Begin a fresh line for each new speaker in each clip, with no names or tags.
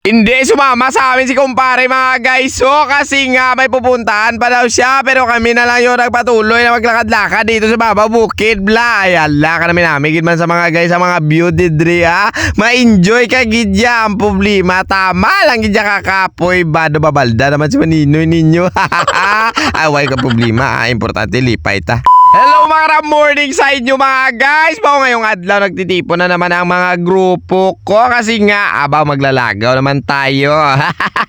Hindi sumama sa amin si kumpare mga guys. So kasi nga may pupuntahan pa daw siya pero kami na lang yung nagpatuloy na maglakad-lakad dito sa baba bukid bla. Ay ala ka namin namin gid man sa mga guys sa mga beauty dre ha. Ma-enjoy ka gid ya ang problema. Tama lang gid ya kakapoy bado babalda naman si maninoy ninyo. Away ka problema. Ah, importante lipay ta. Hello mga morning sa inyo mga guys! Bao ngayong adlaw nagtitipon na naman ang mga grupo ko kasi nga abaw maglalagaw naman tayo.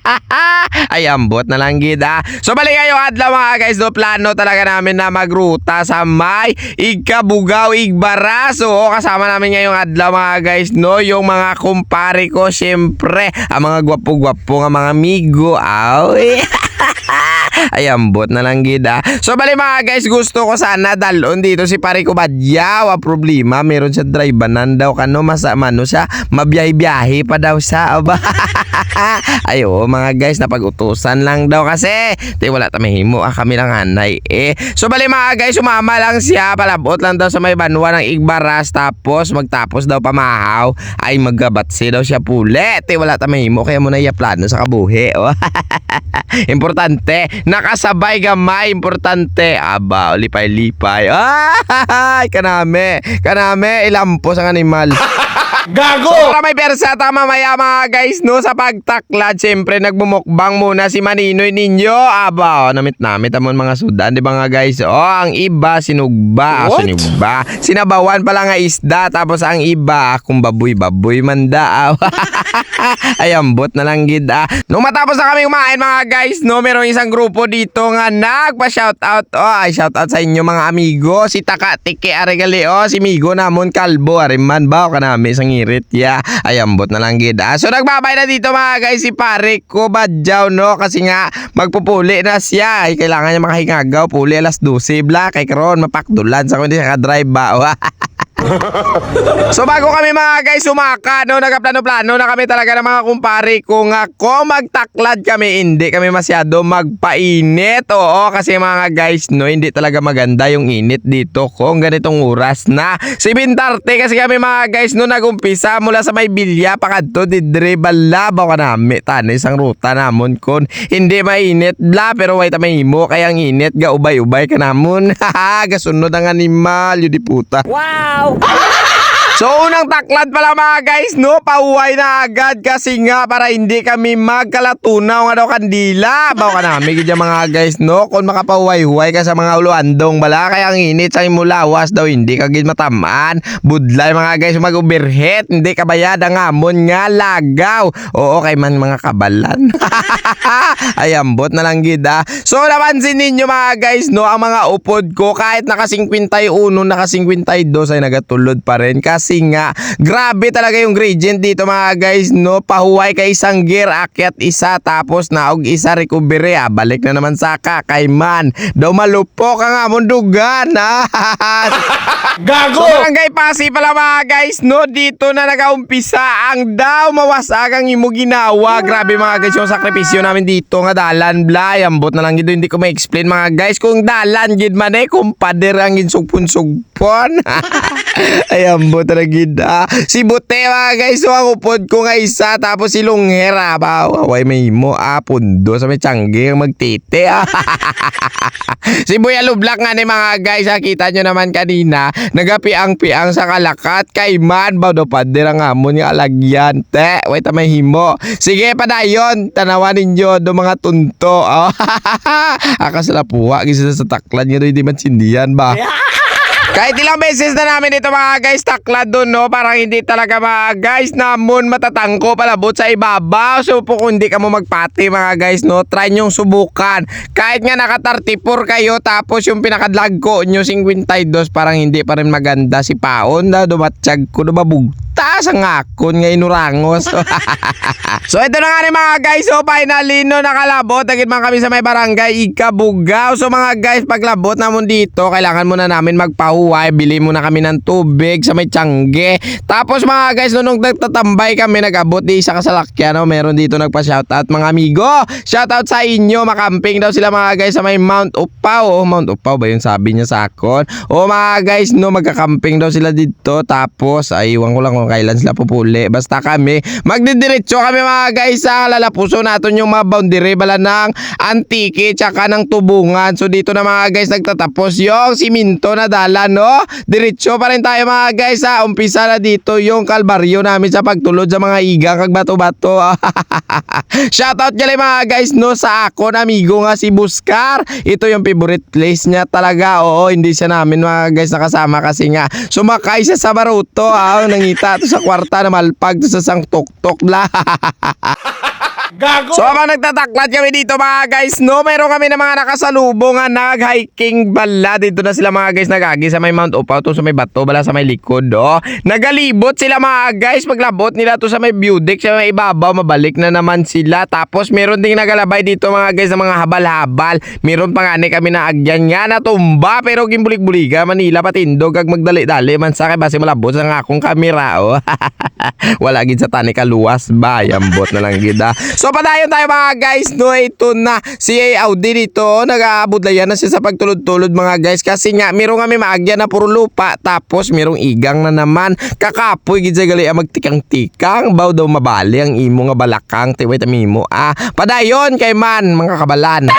Ay ambot na lang gid ah. So bali ngayong adlaw mga guys do plano talaga namin na magruta sa may Igkabugaw Igbara. So kasama namin ngayong adlaw mga guys no yung mga kumpare ko syempre ang mga gwapo-gwapo nga mga migo. Aw. Ay, ambot na lang gid ah. So bali mga guys, gusto ko sana dalon dito si pare ko Badyaw. Problema, meron siya driveanan daw kano masama no siya. Mabiyahe-biyahe pa daw siya. Aba. Ay, mga guys, napag-utusan lang daw kasi. Di wala ta mahimo ah, kami lang hanay eh. So bali mga guys, sumama lang siya. Palabot lang daw sa may banwa ng Igbaras. Tapos magtapos daw pamahaw. Ay magabatsi daw siya pulit. Di wala ta mahimo kaya mo na iya plano sa kabuhi. Oh. nakasabay gamay, importante. Aba, lipay-lipay. Ay, kaname. Kaname, ilampos ang animal.
Gago!
So, para may persa ta mamaya mga guys no sa pagtaklad siyempre nagbumukbang muna si Maninoy ninyo aba oh, namit namit amon mga sudan di ba nga guys oh ang iba sinugba ah,
What?
sinugba sinabawan pala nga isda tapos ang iba kung baboy baboy manda ah. ay ambot na lang gid ah nung matapos na kami kumain mga guys no merong isang grupo dito nga nagpa shoutout oh ay shoutout sa inyo mga amigo. Si Taka Tike Aregali oh si Migo namon kalbo. Ariman ba? Ka nami sa ngirit ya ay ambot na lang gid ah. So nagbabay na dito mga guys si pare ko badyaw no? Kasi nga magpupuli na siya. Ay kailangan niya makahingagaw puli alas 12 bla kay karon mapakdulan. Sa kundi sa drive ba? Oh. So bago kami mga guys sumaka, no, nagplano-plano na kami talaga ng mga kumpare kung ako magtaklad kami, hindi kami masyado magpainit. Oo, kasi mga guys, no, hindi talaga maganda yung init dito kung ganitong oras na. Si Bintarte kasi kami mga guys, no, nagumpisa mula sa may bilya pakadto didre balabaw ka nami. Tana isang ruta namon kon hindi mainit bla pero wait mahimo kaya ang init ga ubay-ubay ka namon. Haha, gasunod ang animal, yun di puta.
Wow! Wow!
So unang taklad pala mga guys no? Pauway na agad kasi nga para hindi kami magkalatunaw nga daw kandila. Bawa ka namin kaya mga guys no? Kung makapauway-huway ka sa mga uluandong bala Kaya ang init sa imulawas daw hindi ka gid matamaan. Budlay mga guys mag-overheat Hindi ka bayad ang amon nga lagaw. Oo kay man mga kabalan. Ay ambot na lang gid ah. So napansin ninyo mga guys no? Ang mga upod ko kahit naka 51 naka 52 ay nagatulod pa rin kasi nga grabe talaga yung gradient dito mga guys no? Pahuway kay isang gear akyat isa tapos naog isa recovery. Ah. balik na naman sa kakayman. Daw malupok ang amon dugan ah.
Gago!
So barangay Pasi pala mga guys no? Dito na nagaumpisa ang daw mawasag ang imo ginawa. Grabe mga guys yung sakripisyo namin dito nga dalan blay. Ambot na lang gid hindi ko ma-explain mga guys. Kung dalan gid man eh kung pader ang ginsugpon-sugpon ay ambot na gid ah. si Bute mga guys so ang ko nga isa tapos si Lunghera ba way may mo ah pundo sa may tiyangge ang magtite ah si Buya Lublak nga ni mga guys, ha, kita nyo naman kanina, nagapiang-piang sa kalakat kay man, ba do pader ang amon nga alagyan. Te, wait may himo. Sige, padayon, tanawan ninyo do mga tunto. Oh, Akas na puwa, gisa sa taklan nyo, hindi man sindihan ba? Kahit ilang beses na namin ito mga guys taklad doon no? Parang hindi talaga mga guys namon matatangko palabot sa ibabaw So po kung hindi ka mo magpati mga guys no? Try nyong subukan. Kahit nga naka 34 kayo tapos yung pinakadlag ko nyo 52 Parang hindi pa rin maganda si Paon na dumatsyag ko na mabugta sa ngakon nga inurangos. So ito na nga rin mga guys. So finally no nakalabot. Agad man kami sa may barangay Ikabugaw. So mga guys paglabot namon dito Kailangan muna namin magpahuway Bili muna kami ng tubig sa may tiyangge. Tapos mga guys no, nung nagtatambay kami Nagabot di isa kasalakyan no? Meron dito nagpa shoutout mga amigo Shoutout sa inyo. Makamping daw sila mga guys sa may Mount Upaw. Oh, Mount Upaw ba yung sabi niya sa akon? O mga guys no magkakamping daw sila dito. Tapos ay iwan ko lang kung kailan sila pupuli. Basta kami, magdidiretso kami mga guys sa lalapuso natin yung mga boundary bala ng antike tsaka ng tubungan. So dito na mga guys nagtatapos yung siminto na dala no. Diretso pa rin tayo mga guys sa umpisa na dito yung kalbaryo namin sa pagtulod sa mga igang kag bato-bato. Shoutout gali mga guys no sa ako na amigo nga si Buskar. Ito yung favorite place niya talaga. Oo, hindi siya namin mga guys nakasama kasi nga sumakay siya sa baruto. Ah, nangita sa kwarta na malpag sa sang tok-tok la.
Gago!
So habang nagtataklat kami dito mga guys, no, meron kami na mga nakasalubong nga nag-hiking bala. Dito na sila mga guys nagagi sa may Mount Upaw to sa may bato, bala sa may likod, oh. Nagalibot sila mga guys, paglabot nila to sa may deck, sa may ibabaw, mabalik na naman sila. Tapos meron ding nagalabay dito mga guys ng mga habal-habal. Meron pa nga kami na agyan nga natumba, pero gimbulig-buliga, Manila patindog, kag magdali-dali man sa kay base malabot sa nga akong kamera, oh. Wala gid sa tani kaluwas ba, yambot na lang gid ah. So padayon tayo mga guys, no ito na. Si Audi dito, nag-aabudlayan na siya sa pagtulod-tulod mga guys. Kasi nga meron kami maagya na puro lupa. Tapos merong igang na naman. Kakapoy gid sa gali ah, magtikang-tikang. Baw daw mabali ang imo nga balakang tiway tamimo ah. Padayon kay man mga kabalan.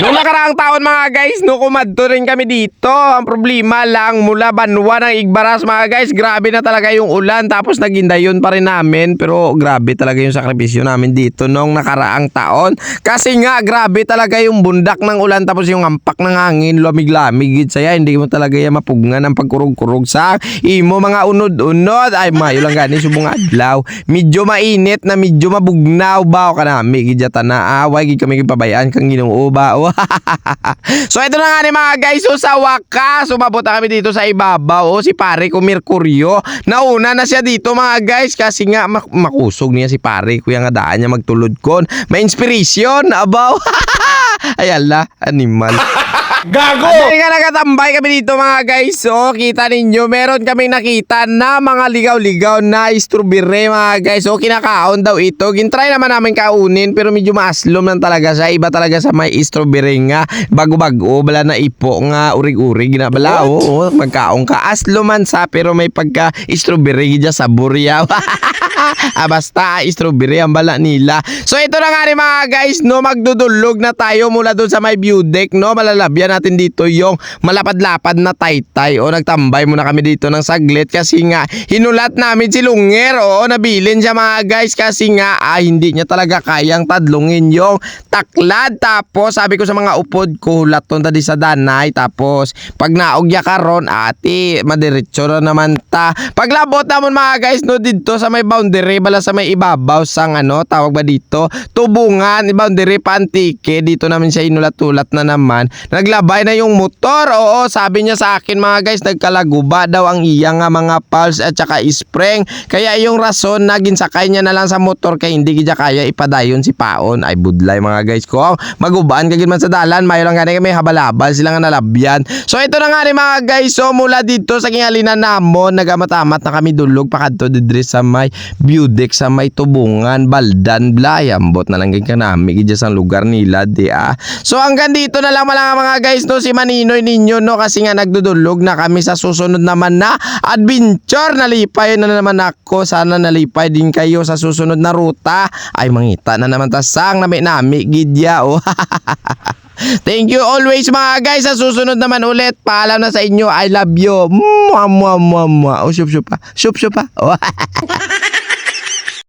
Noong nakaraang taon mga guys, no kumadto rin kami dito. Ang problema lang mula Banwa ng Igbaras mga guys, grabe na talaga yung ulan tapos nagindayon pa rin namin pero grabe talaga yung sakripisyo namin dito noong nakaraang taon. Kasi nga grabe talaga yung bundak ng ulan tapos yung ampak ng hangin, lamig-lamig gid saya, hindi mo talaga yan mapugngan ang pagkurog-kurog sa imo mga unod-unod. Ay mayo lang gani subong adlaw. Medyo mainit na medyo mabugnaw ba ka na gid na away gid kami gipabayaan kang Ginoo ba. so ito na nga ni mga guys, so sa wakas, umabot na kami dito sa ibabaw. O si pare ko Mercurio. Nauna na siya dito mga guys kasi nga mak- makusog niya si pare. Kuya nga daan niya magtulod kon. May inspiration abaw. Ayan la, animal.
Gago!
At nga nakatambay kami dito mga guys. So, kita ninyo, meron kaming nakita na mga ligaw-ligaw na strawberry mga guys. So, kinakaon daw ito. Gintry naman namin kaunin pero medyo maaslom lang talaga siya. Iba talaga sa may strawberry nga. Bago-bago, bala na ipo nga urig-urig na bala. Oo, oh, magkaon ka. Aslo man sa pero may pagka strawberry dyan sa burya. ah, basta strawberry ang bala nila. So ito na nga rin mga guys, no, magdudulog na tayo mula doon sa may view deck, no. Malalabyan natin dito yung malapad-lapad na taytay. O nagtambay muna kami dito ng saglit kasi nga hinulat namin si Lunger. Oo, nabilin siya mga guys kasi nga ah, hindi niya talaga kayang tadlungin yung taklad. Tapos sabi ko sa mga upod ko, hulat ton tadi sa danay. Tapos pag naogya ka ron, ate, madiretso na naman ta. Paglabot naman mga guys, no, dito sa may boundary, bala sa may ibabaw sang ano, tawag ba dito? Tubungan, boundary pantike. Dito namin siya inulat-ulat na naman. Naglabay na yung motor. Oo, sabi niya sa akin mga guys, nagkalaguba daw ang iya nga mga pulse at saka spring. Kaya yung rason na ginsakay niya na lang sa motor kay hindi gidya kaya ipadayon si Paon. Ay budlay mga guys ko. Magubaan kagid man sa dalan, mayo lang gani kami habalabal sila nga nalabyan. So ito na nga rin mga guys, so mula dito sa kingalina namon, nagamatamat na kami dulog pakadto didre sa may deck sa may tubungan, baldan, blayambot na lang gid ka nami gid sa lugar nila di ah. So hanggang dito na lang mga mga guys no si Maninoy ninyo no kasi nga nagdudulog na kami sa susunod naman na adventure. Nalipay na naman ako. Sana nalipay din kayo sa susunod na ruta. Ay mangita na naman tasang nami nami gidya oh. Thank you always mga guys. Sa susunod naman ulit. Paalam na sa inyo. I love you. Mwah, mwah, mwah, mwah. Oh, syup, syup pa. Syup, syup pa. Oh.